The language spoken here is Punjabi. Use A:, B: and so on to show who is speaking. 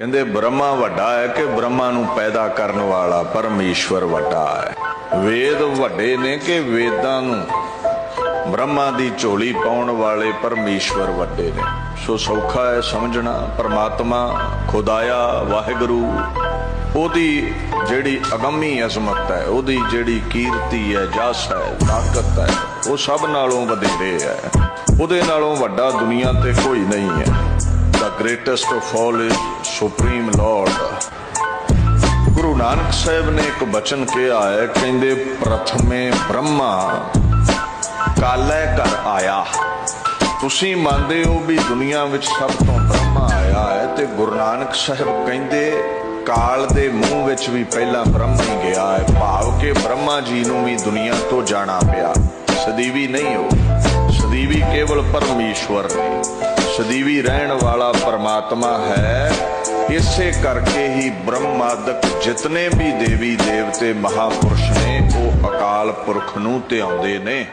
A: ਕਹਿੰਦੇ ਬ੍ਰਹਮਾ ਵੱਡਾ ਹੈ ਕਿ ਬ੍ਰਹਮਾ ਨੂੰ ਪੈਦਾ ਕਰਨ ਵਾਲਾ ਪਰਮੇਸ਼ਵਰ ਵੱਡਾ ਹੈ। ਵੇਦ ਵੱਡੇ ਨੇ ਕਿ ਵੇਦਾਂ ਨੂੰ ਬ੍ਰਹਮਾ ਦੀ ਝੋਲੀ ਪਾਉਣ ਵਾਲੇ ਪਰਮੇਸ਼ਵਰ ਵੱਡੇ ਨੇ। ਸੋ ਸੌਖਾ ਹੈ ਸਮਝਣਾ, ਪਰਮਾਤਮਾ, ਖੁਦਾਇਆ, ਵਾਹਿਗੁਰੂ, ਉਹਦੀ ਜਿਹੜੀ ਅਗੰਮੀ ਅਜ਼ਮਤ ਹੈ, ਉਹਦੀ ਜਿਹੜੀ ਕੀਰਤੀ ਹੈ, ਜਸ ਹੈ, ਤਾਕਤ ਹੈ, ਉਹ ਸਭ ਨਾਲੋਂ ਵਧੇਰੇ ਹੈ। ਉਹਦੇ ਨਾਲੋਂ ਵੱਡਾ ਦੁਨੀਆ ਤੇ ਕੋਈ ਨਹੀਂ ਹੈ। Greatest of all is supreme lord Guru Nanak Sahib ਨੇ ਇੱਕ ਬਚਨ ਕਿਹਾ ਹੈ ਕਹਿੰਦੇ ਪ੍ਰਥਮੇ ਬ੍ਰਹਮਾ ਕਾਲੇ ਘਰ ਆਇਆ ਤੁਸੀਂ ਮੰਨਦੇ ਹੋ ਵੀ ਦੁਨੀਆ ਵਿੱਚ ਸਭ ਤੋਂ ਬ੍ਰਹਮਾ ਆਇਆ ਹੈ ਤੇ ਗੁਰੂ ਨਾਨਕ ਸਾਹਿਬ ਕਹਿੰਦੇ ਕਾਲ ਦੇ ਮੂੰਹ ਵਿੱਚ ਵੀ ਪਹਿਲਾਂ ਬ੍ਰਹਮ ਹੀ ਗਿਆ ਹੈ ਭਾਵ ਕਿ ਬ੍ਰਹਮਾ ਜੀ ਨੂੰ ਵੀ ਦੁਨੀਆ ਤੋਂ ਜਾਣਾ ਪਿਆ ਸਦੀਵੀ ਨਹੀਂ ਹੋ ਸਦੀਵੀ ਕੇਵਲ ਪਰਮੇਸ਼ਵਰ ਨੇ ਸਦੀਵੀ ਰਹਿਣ ਵਾਲਾ ਪਰਮਾਤਮਾ ਹੈ, ਇਸੇ ਕਰਕੇ ਹੀ ਬ੍ਰਹਮਾਦਿਕ ਜਿਤਨੇ ਵੀ ਦੇਵੀ ਦੇਵਤੇ ਮਹਾਪੁਰਸ਼ ਨੇ, ਉਹ ਅਕਾਲ ਪੁਰਖ ਨੂੰ ਧਿਆਉਂਦੇ ਨੇ।